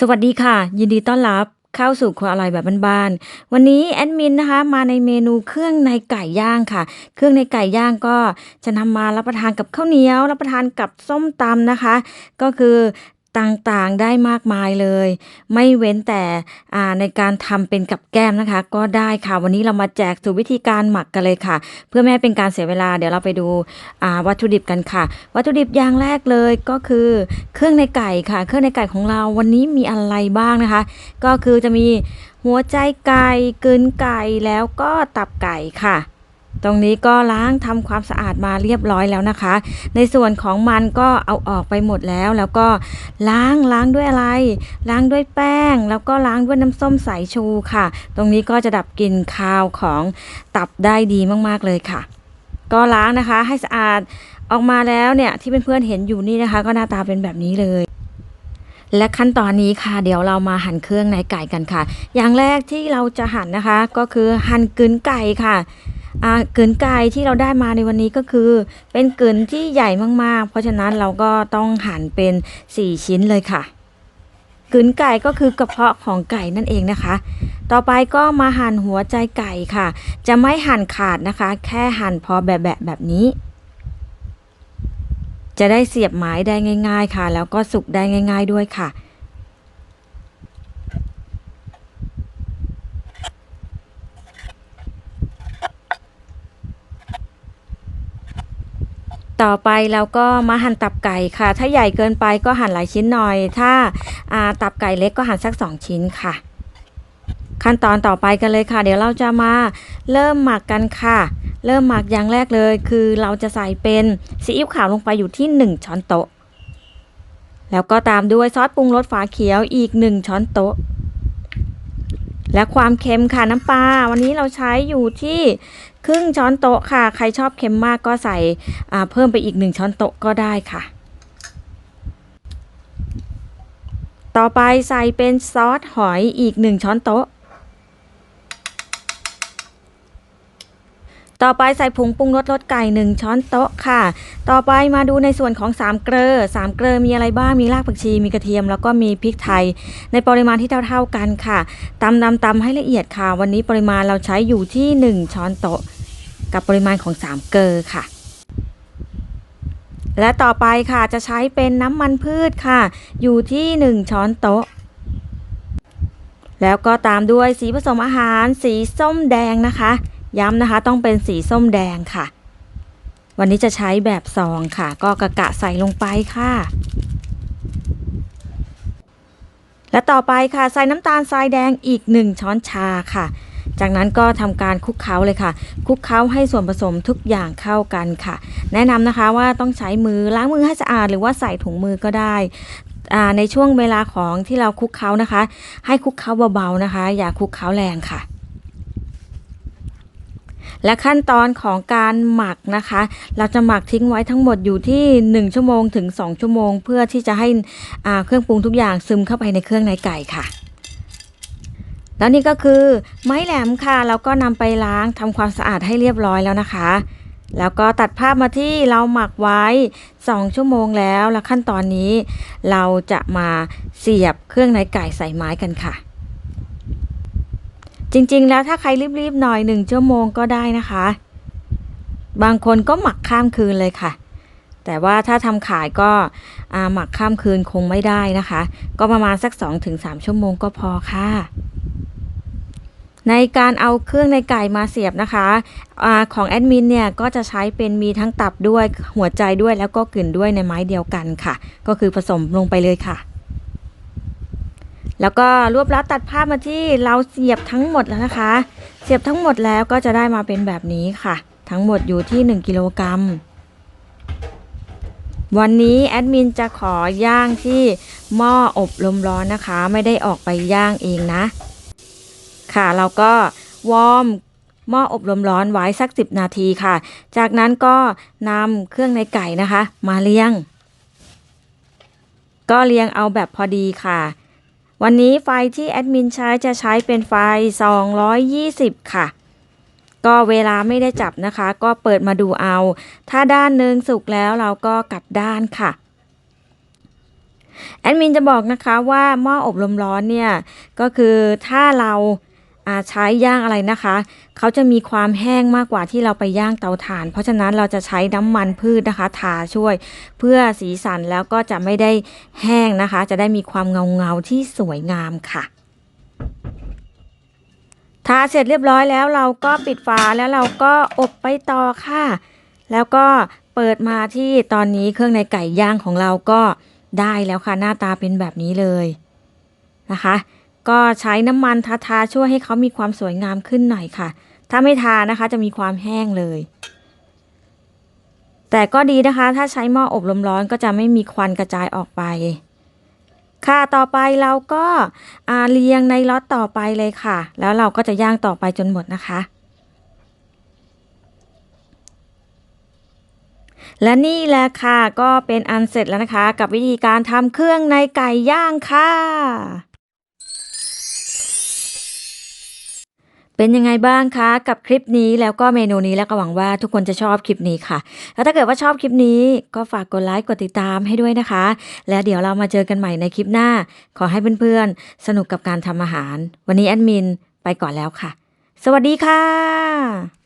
สวัสดีค่ะ ยินดีต้อนรับเข้าสู่ครัวอร่อยแบบบ้านๆ วันนี้แอดมินนะคะมาในเมนูเครื่องในไก่ย่างค่ะ เครื่องในไก่ย่างก็จะนำมารับประทานกับข้าวเหนียว รับประทานกับส้มตำนะคะ ก็คือ ต่างๆได้มากมายเลย ไม่เว้นแต่ในการทำเป็นกับแก้มนะคะ ก็ได้ค่ะวันนี้เรามาแจกสู่วิธีการหมักกันเลยค่ะ เพื่อไม่ให้เป็นการเสียเวลาเดี๋ยวเราไปดูวัตถุดิบกันค่ะ วัตถุดิบอย่างแรกเลยก็คือเครื่องในไก่ค่ะ เครื่องในไก่ของเราวันนี้มีอะไรบ้างนะคะ ก็คือจะมีหัวใจไก่กลืนไก่แล้วก็ตับไก่ค่ะ ตรงนี้ก็ล้างทำความสะอาดมาเรียบร้อยแล้วนะคะ ในส่วนของมันก็เอาออกไปหมดแล้ว แล้วก็ล้างล้างด้วยอะไร ล้างด้วยแป้ง แล้วก็ล้างด้วยน้ำส้มสายชูค่ะ ตรงนี้ก็จะดับกลิ่นคาวของตับได้ดีมากๆเลยค่ะ ก็ล้างนะคะให้สะอาดออกมาแล้วเนี่ยที่เพื่อนๆเห็นอยู่นี่นะคะ ก็หน้าตาเป็นแบบนี้เลยและขั้นตอนนี้ค่ะ เดี๋ยวเรามาหั่นเครื่องในไก่กันค่ะ อย่างแรกที่เราจะหั่นนะคะ ก็คือหั่นกลืนไก่ค่ะ อ่ากลืนไก่ที่เราได้มาในวันนี้ก็คือ เป็นกลืนที่ใหญ่มากๆ เพราะฉะนั้นเราก็ต้องหั่นเป็น 4 ชิ้นเลยค่ะกลืนไก่ก็คือกระเพาะของไก่นั่นเองนะคะ ต่อไปก็มาหั่นหัวใจไก่ค่ะ จะไม่หั่นขาดนะคะ แค่หั่นพอแบะๆแบบนี้ จะได้เสียบไม้ได้ง่าย ๆค่ะ แล้วก็สุกได้ง่าย ๆด้วยค่ะ ต่อไปเราก็มาหั่นตับไก่ค่ะ ถ้าใหญ่เกินไปก็หั่นหลายชิ้นหน่อย ถ้าาตับไก่เล็กก็หั่นสัก 2 ชิ้นค่ะ ขั้นตอนต่อไปกันเลยค่ะ เดี๋ยวเราจะมาเริ่มหมักกันค่ะ เริ่มหมักอย่างแรกเลย คือเราจะใส่เป็นซีอิ๊วขาวลงไปอยู่ที่ 1 ช้อนโต๊ะ แล้วก็ตามด้วยซอสปรุงรสฝาเขียวอีก 1 ช้อนโต๊ะ และความเค็มค่ะน้ำปลาวันนี้เราใช้อยู่ที่ครึ่งช้อนโต๊ะค่ะ ใครชอบเค็มมากก็ใส่เพิ่มไปอีกหนึ่งช้อนโต๊ะก็ได้ค่ะ ต่อไปใส่เป็นซอสหอยอีกหนึ่งช้อนโต๊ะ ต่อไปใส่ผงปรุงรสรสไก่ 1 ช้อนโต๊ะค่ะ ต่อไปมาดูในส่วนของ 3 เกลอ3 เกลอมีอะไรบ้าง มีรากผักชี มีกระเทียม แล้วก็มีพริกไทย ในปริมาณที่เท่าๆกันค่ะตำตำตำให้ละเอียดค่ะ วันนี้ปริมาณเราใช้อยู่ที่ 1 ช้อนโต๊ะ กับปริมาณของ 3 เกลอค่ะและต่อไปค่ะจะใช้เป็นน้ำมันพืชค่ะ อยู่ที่ 1 ช้อนโต๊ะ แล้วก็ตามด้วยสีผสมอาหารสีส้มแดงนะคะ ย้ำนะคะต้องเป็นสีส้มแดงค่ะ วันนี้จะใช้แบบซองค่ะ ก็กะกะใส่ลงไปค่ะ และต่อไปค่ะใส่น้ำตาลทรายแดงอีก 1 ช้อนชาค่ะ จากนั้นก็ทำการคลุกเคล้าเลยค่ะ คลุกเคล้าให้ส่วนผสมทุกอย่างเข้ากันค่ะ แนะนำนะคะว่าต้องใช้มือล้างมือให้สะอาดหรือว่าใส่ถุงมือก็ได้ในช่วงเวลาของที่เราคลุกเคล้านะคะ ให้คลุกเคล้าเบาๆนะคะ อย่าคลุกเคล้าแรงค่ะ และขั้นตอนของการหมักนะคะ เราจะหมักทิ้งไว้ทั้งหมดอยู่ที่ 1 ชั่วโมงถึง 2 ชั่วโมง เพื่อที่จะให้เครื่องปรุงทุกอย่างซึมเข้าไปในเครื่องในไก่ค่ะแล้วนี่ก็คือไม้แหลมค่ะเราก็นำไปล้างทำความสะอาดให้เรียบร้อยแล้วนะคะ แล้วก็ตัดภาพมาที่เราหมักไว้ 2 ชั่วโมงแล้วและขั้นตอนนี้ เราจะมาเสียบเครื่องในไก่ใส่ไม้กันค่ะ จริงๆ แล้วถ้าใครรีบๆหน่อยหนึ่งชั่วโมงก็ได้นะคะ บางคนก็หมักข้ามคืนเลยค่ะ แต่ว่าถ้าทำขายก็หมักข้ามคืนคงไม่ได้นะคะ ก็ประมาณสัก 2-3 ชั่วโมงก็พอค่ะ ในการเอาเครื่องในไก่มาเสียบนะคะอของแอดมินเนี่ยก็จะใช้เป็นมีทั้งตับด้วยหัวใจด้วยแล้วก็กลืนด้วยในไม้เดียวกันค่ะ ก็คือผสมลงไปเลยค่ะ แล้วก็รวบรัดตัดภาพมาที่เราเสียบทั้งหมดแล้วนะคะ เสียบทั้งหมดแล้วก็จะได้มาเป็นแบบนี้ค่ะ ทั้งหมดอยู่ที่ 1 กิโลกรัม วันนี้แอดมินจะขอย่างที่หม้ออบลมร้อนนะคะ ไม่ได้ออกไปย่างเองนะ ค่ะเราก็วอร์มหม้ออบลมร้อนไว้สัก 10 นาทีค่ะ จากนั้นก็นำเครื่องในไก่นะคะ มาเลี้ยง ก็เลี้ยงเอาแบบพอดีค่ะ วันนี้ไฟที่แอดมินใช้จะใช้เป็นไฟ220 ค่ะ ก็เวลาไม่ได้จับนะคะ ก็เปิดมาดูเอา ถ้าด้านหนึ่งสุกแล้วเราก็กลับด้านค่ะแอดมินจะบอกนะคะว่าหม้ออบลมร้อนเนี่ย ก็คือถ้าเราอ่า ใช้ย่างอะไรนะคะ เขาจะมีความแห้งมากกว่าที่เราไปย่างเตาถ่าน เพราะฉะนั้นเราจะใช้น้ำมันพืชนะคะ ทาช่วย เพื่อสีสันแล้วก็จะไม่ได้แห้งนะคะ จะได้มีความเงาเงาที่สวยงามค่ะทาเสร็จเรียบร้อยแล้วเราก็ปิดฝาแล้วเราก็อบไปต่อค่ะ แล้วก็เปิดมาที่ตอนนี้เครื่องในไก่ย่างของเราก็ได้แล้วค่ะหน้าตาเป็นแบบนี้เลยนะคะ ก็ใช้น้ำมันทาทาช่วยให้เขามีความสวยงามขึ้นหน่อยค่ะ ถ้าไม่ทานะคะจะมีความแห้งเลย แต่ก็ดีนะคะ ถ้าใช้หม้ออบลมร้อนก็จะไม่มีควันกระจายออกไป ค่ะต่อไปเราก็าเรียงในล็อตต่อไปเลยค่ะ แล้วเราก็จะย่างต่อไปจนหมดนะคะและนี่แหละค่ะก็เป็นอันเสร็จแล้วนะคะ กับวิธีการทำเครื่องในไก่ย่างค่ะ เป็นยังไงบ้างคะกับคลิปนี้แล้วก็เมนูนี้แล้วก็หวังว่าทุกคนจะชอบคลิปนี้ค่ะ แล้วถ้าเกิดว่าชอบคลิปนี้ก็ฝากกดไลค์กดติดตามให้ด้วยนะคะ แล้วเดี๋ยวเรามาเจอกันใหม่ในคลิปหน้า ขอให้เพื่อนๆ สนุกกับการทำอาหาร วันนี้แอดมินไปก่อนแล้วค่ะ สวัสดีค่ะ